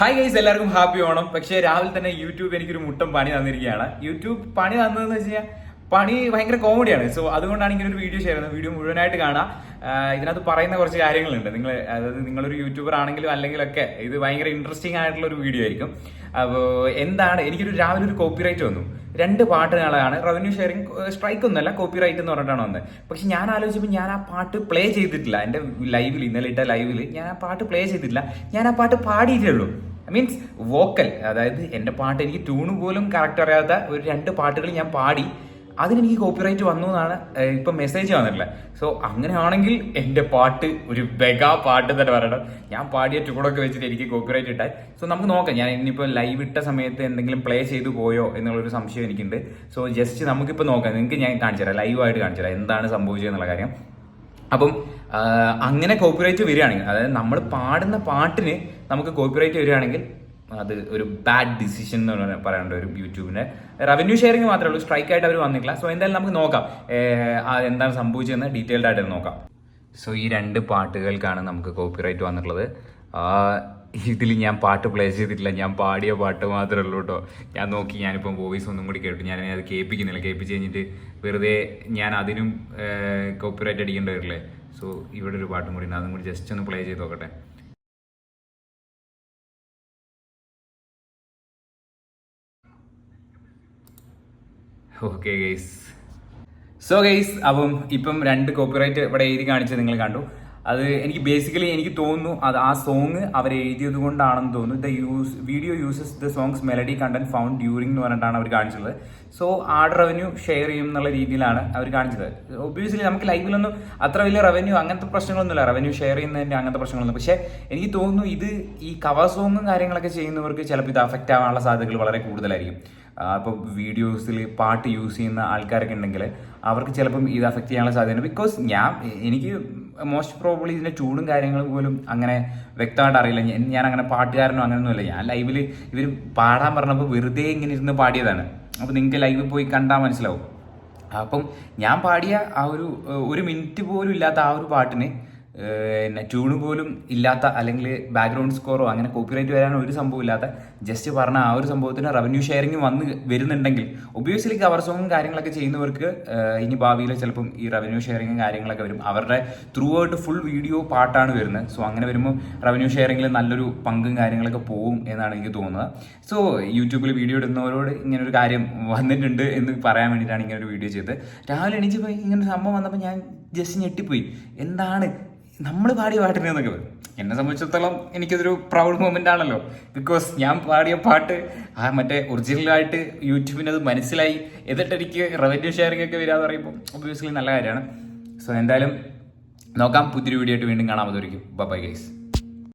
Hi guys എല്ലാവർക്കും happy Onam. പക്ഷേ രാവിലെ തന്നെ യൂട്യൂബ് എനിക്കൊരു മുട്ടം പണി തന്നിരിക്കുകയാണ്. യൂട്യൂബ് പണി തന്നതെന്ന് വെച്ച് കഴിഞ്ഞാൽ പണി ഭയങ്കര കോമഡിയാണ് സോ അതുകൊണ്ടാണ് ഇങ്ങനെ ഒരു വീഡിയോ ഷെയർ ചെയ്യുന്നത്. വീഡിയോ മുഴുവനായിട്ട് കാണാം. ഇതിനകത്ത് പറയുന്ന കുറച്ച് കാര്യങ്ങളുണ്ട്. നിങ്ങൾ അതായത് നിങ്ങളൊരു യൂട്യൂബർ ആണെങ്കിലും അല്ലെങ്കിലൊക്കെ ഇത് ഭയങ്കര ഇൻട്രസ്റ്റിംഗ് ആയിട്ടുള്ള ഒരു വീഡിയോ ആയിരിക്കും. അപ്പോൾ എന്താണ് എനിക്കൊരു രാവിലെ ഒരു കോപ്പിറൈറ്റ് വന്നു. രണ്ട് പാട്ടുകളാണ് റവന്യൂ ഷെയറിങ് സ്ട്രൈക്ക് ഒന്നുമല്ല കോപ്പിറൈറ്റ് എന്ന് പറഞ്ഞിട്ടാണ് വന്നത്. പക്ഷെ ഞാൻ ആലോചിച്ചപ്പോൾ ഞാൻ ആ പാട്ട് പ്ലേ ചെയ്തിട്ടില്ല. എന്റെ ലൈവിൽ ഇന്നലെ ഇട്ട ലൈവിൽ ഞാൻ ആ പാട്ട് പ്ലേ ചെയ്തിട്ടില്ല. ഞാൻ ആ പാട്ട് പാടിയിട്ടേ ഉള്ളൂ. മീൻസ് വോക്കൽ അതായത് എന്റെ പാട്ട് എനിക്ക് ട്യൂണ് പോലും കറക്റ്റ് അറിയാത്ത ഒരു രണ്ട് പാട്ടുകൾ ഞാൻ പാടി അതിനെനിക്ക് കോപ്പിറൈറ്റ് വന്നു എന്നാണ് ഇപ്പം മെസ്സേജ് വന്നിട്ടുള്ളത്. സോ അങ്ങനെയാണെങ്കിൽ എന്റെ പാട്ട് ഒരു ബെഗാ പാട്ട് തന്നെ പറയണം. ഞാൻ പാടിയ ടൂടൊക്കെ വെച്ചിട്ട് എനിക്ക് കോപ്പിറൈറ്റ് ഇട്ടാൽ സോ നമുക്ക് നോക്കാം. ഞാൻ ഇനിയിപ്പോൾ ലൈവ് ഇട്ട സമയത്ത് എന്തെങ്കിലും പ്ലേ ചെയ്തു പോയോ എന്നുള്ളൊരു സംശയം എനിക്കുണ്ട്. സോ ജസ്റ്റ് നമുക്കിപ്പോൾ നോക്കാം. നിങ്ങൾക്ക് ഞാൻ കാണിച്ചു തരാം ലൈവായിട്ട് കാണിച്ചു തരാം എന്താണ് സംഭവിച്ചതെന്നുള്ള കാര്യം. അപ്പം അങ്ങനെ കോപ്പിറൈറ്റ് വരികയാണെങ്കിൽ അതായത് നമ്മൾ പാടുന്ന പാട്ടിന് നമുക്ക് കോപ്പിറൈറ്റ് വരികയാണെങ്കിൽ അത് ഒരു ബാഡ് ഡിസിഷൻ എന്ന് പറയേണ്ട ഒരു യൂട്യൂബിന്റെ റവന്യൂ ഷെയറിംഗ് മാത്രമേ ഉള്ളൂ. സ്ട്രൈക്ക് ആയിട്ട് അവർ വന്നിട്ടില്ല. സോ എന്തായാലും നമുക്ക് നോക്കാം. എന്താണ് സംഭവിച്ചതെന്ന് ഡീറ്റെയിൽഡ് ആയിട്ട് നോക്കാം. സോ ഈ രണ്ട് പാട്ടുകൾക്കാണ് നമുക്ക് കോപ്പിറൈറ്റ് വന്നിട്ടുള്ളത്. ഇതിൽ ഞാൻ പാട്ട് പ്ലേ ചെയ്തിട്ടില്ല. ഞാൻ പാടിയ പാട്ട് മാത്രമേ ഉള്ളൂ കേട്ടോ ഞാൻ നോക്കി ഞാനിപ്പം വോയിസ് ഒന്നും കൂടി കേട്ടു. ഞാൻ അത് കേൾപ്പിക്കുന്നില്ല. കേൾപ്പിച്ച് കഴിഞ്ഞിട്ട് വെറുതെ ഞാൻ അതിനും കോപ്പിറൈറ്റ് അടിക്കേണ്ടി വരില്ലേ? സോ ഇവിടെ ഒരു പാട്ടും കൂടി ഉണ്ട്. അതും കൂടി ജസ്റ്റ് ഒന്ന് പ്ലേ ചെയ്ത് നോക്കട്ടെ. ഓക്കെ ഗെയ്സ് സോ ഗെയ്സ് അപ്പം ഇപ്പം രണ്ട് കോപ്പിറൈറ്റ് ഇവിടെ എഴുതി കാണിച്ചത് നിങ്ങൾ കണ്ടു. അത് എനിക്ക് ബേസിക്കലി എനിക്ക് തോന്നുന്നു അത് ആ സോങ് അവർ എഴുതിയത് കൊണ്ടാണെന്ന് തോന്നുന്നു. The use video uses the songs melody content found during എന്ന് പറഞ്ഞിട്ടാണ് അവർ കാണിച്ചത് സോ ആഡ് റവന്യൂ ഷെയർ ചെയ്യും എന്നുള്ള രീതിയിലാണ് അവർ കാണിച്ചത്. ഒബ്വിയസ്ലി നമുക്ക് ലൈവിലൊന്നും അത്ര വലിയ റവന്യൂ അങ്ങനത്തെ പ്രശ്നങ്ങളൊന്നുമില്ല. റവന്യൂ ഷെയർ ചെയ്യുന്നതിന്റെ അങ്ങനത്തെ പ്രശ്നങ്ങളൊന്നും. പക്ഷേ എനിക്ക് തോന്നുന്നു ഇത് ഈ കവർ സോങ്ങും കാര്യങ്ങളൊക്കെ ചെയ്യുന്നവർക്ക് ചിലപ്പോൾ ഇത് അഫക്റ്റ് ആവാനുള്ള സാധ്യതകൾ വളരെ കൂടുതലായിരിക്കും. അപ്പോൾ വീഡിയോസിൽ പാട്ട് യൂസ് ചെയ്യുന്ന ആൾക്കാരൊക്കെ ഉണ്ടെങ്കിൽ അവർക്ക് ചിലപ്പം ഇത് അഫക്റ്റ് ചെയ്യാനുള്ള സാധ്യതയുണ്ട്. ബിക്കോസ് ഞാൻ എനിക്ക് മോസ്റ്റ് പ്രോബ്ലി ഇതിന്റെ ചൂടും കാര്യങ്ങളും പോലും അങ്ങനെ വ്യക്തമായിട്ട് അറിയില്ല. ഞാൻ അങ്ങനെ പാട്ടുകാരനോ അങ്ങനെയൊന്നുമില്ല ഞാൻ ലൈവിൽ ഇവർ പാടാൻ പറഞ്ഞപ്പോൾ വെറുതെ ഇങ്ങനെ ഇരുന്ന് പാടിയതാണ്. അപ്പോൾ നിങ്ങൾക്ക് ലൈവിൽ പോയി കണ്ടാൽ മനസ്സിലാവും. അപ്പം ഞാൻ പാടിയ ആ ഒരു ഒരു മിനിറ്റ് പോലും ഇല്ലാത്ത ആ ഒരു പാട്ടിന് പിന്നെ ട്യൂണ് പോലും ഇല്ലാത്ത അല്ലെങ്കിൽ ബാക്ക്ഗ്രൗണ്ട് സ്കോറോ അങ്ങനെ കോപ്പിറൈറ്റ് വരാനോ ഒരു സംഭവം ഇല്ലാത്ത ജസ്റ്റ് പറഞ്ഞ ആ ഒരു സംഭവത്തിന് റവന്യൂ ഷെയറിംഗ് വന്ന് വരുന്നുണ്ടെങ്കിൽ ഒബ്വിയസ്ലി കവർ സോങ്ങും കാര്യങ്ങളൊക്കെ ചെയ്യുന്നവർക്ക് ഇനി ഭാവിയിൽ ചിലപ്പം ഈ റവന്യൂ ഷെയറിങ്ങും കാര്യങ്ങളൊക്കെ വരും. അവരുടെ ത്രൂ ഔട്ട് ഫുൾ വീഡിയോ പാട്ടാണ് വരുന്നത്. സോ അങ്ങനെ വരുമ്പോൾ റവന്യൂ ഷെയറിങ്ങിൽ നല്ലൊരു പങ്കും കാര്യങ്ങളൊക്കെ പോകും എന്നാണ് എനിക്ക് തോന്നുന്നത്. സോ യൂട്യൂബിൽ വീഡിയോ ഇടുന്നവരോട് ഇങ്ങനെ ഒരു കാര്യം വന്നിട്ടുണ്ട് എന്ന് പറയാൻ വേണ്ടിയിട്ടാണ് ഇങ്ങനെ ഒരു വീഡിയോ ചെയ്തത്. രാവിലെ എണീച്ചപ്പോൾ ഇങ്ങനെ സംഭവം വന്നപ്പോൾ ഞാൻ ജസ്റ്റ് ഞെട്ടിപ്പോയി. എന്താണ് നമ്മൾ പാടിയ പാട്ടിനെ എന്നൊക്കെ പറയും. എന്നെ സംബന്ധിച്ചിടത്തോളം എനിക്കതൊരു പ്രൗഡ് മൊമെന്റ് ആണല്ലോ. ബിക്കോസ് ഞാൻ പാടിയ പാട്ട് ആ മറ്റേ ഒറിജിനലായിട്ട് യൂട്യൂബിന് അത് മനസ്സിലായി. എന്നിട്ട് എനിക്ക് റവന്യൂ ഷെയറിംഗ് ഒക്കെ വരാന്ന് പറയുമ്പോൾ ഒബ്വിയസ്ലി നല്ല കാര്യമാണ്. സോ എന്തായാലും നോക്കാം. പുതിയൊരു വീഡിയോ ആയിട്ട് വീണ്ടും അതുവരെയും ബൈ ഗൈസ്